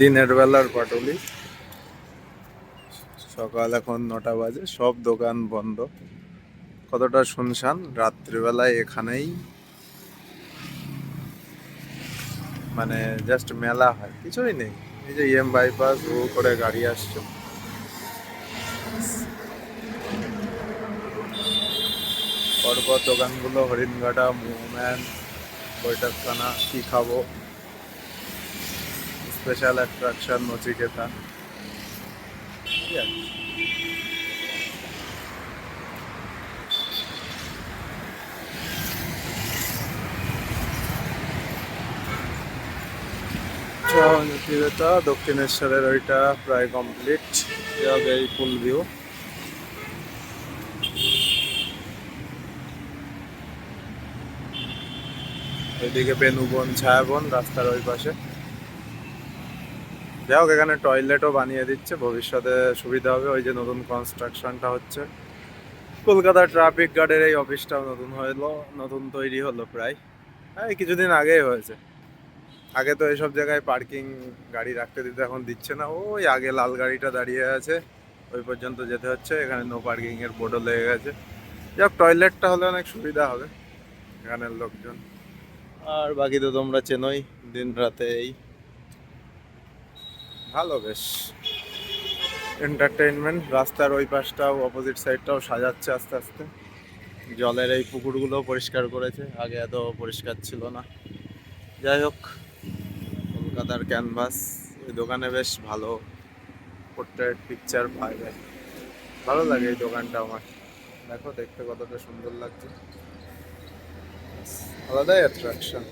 দিনের বেলার পাটুলি। সকাল এখন নটা বাজে, সব দোকান বন্ধ। কতটা শুনশান, রাত্রিবেলায় এখানেই। মানে জাস্ট মেলা হয়, কিছুই নেই। এই যে এম বাইপাস ও করে গাড়ি আসছে। পরপর দোকানগুলো, হরিণঘাটা মুভম্যান বৈঠকখানা, কি খাব? স্পেশাল অ্যাট্রাকশন নচিকেতা নচিকেতা দক্ষিণেশ্বরের ওইটা প্রায় কমপ্লিট এই ফুল ভিউ এদিকে বেনুবন ছায়াবন রাস্তার ওই পাশে। যাই হোক এখানে টয়লেটও বানিয়ে দিচ্ছে। ভবিষ্যতে সুবিধা হবে। ওই যে নতুন কনস্ট্রাকশনটা হচ্ছে। কলকাতা ট্রাফিক গার্ডের এই অফিসটাও নতুন হলো, নতুন তৈরি হলো প্রায়। হ্যাঁ কিছুদিন আগেই হয়েছে। আগে তো এইসব জায়গায় পার্কিং গাড়ি রাখতে দিতে এখন দিচ্ছে না। ওই আগে লাল গাড়িটা দাঁড়িয়ে আছে। ওই পর্যন্ত যেতে হচ্ছে। এখানে নো পার্কিং এর বোর্ডও লেগে গেছে। যাক টয়লেটটা হলে অনেক সুবিধা হবে। এখানের লোকজন। আর বাকি তো তোমরা চেনোই দিন রাতে এই ভালো বেশ। এন্টারটেইনমেন্ট রাস্তার ওই পাশটাও অপোজিট সাইডটাও সাজাচ্ছে আস্তে আস্তে। জলের এই পুকুরগুলো পরিষ্কার করেছে, আগে এত পরিষ্কার ছিল না। যাই হোক, কলকাতার ক্যানভাস এই দোকানে বেশ ভালো পোর্ট্রেট পিকচার পাওয়া যায়। ভালো লাগে এই দোকানটা আমার। দেখো, দেখতে কতটা সুন্দর লাগছে। আলাদাই অ্যাট্রাকশন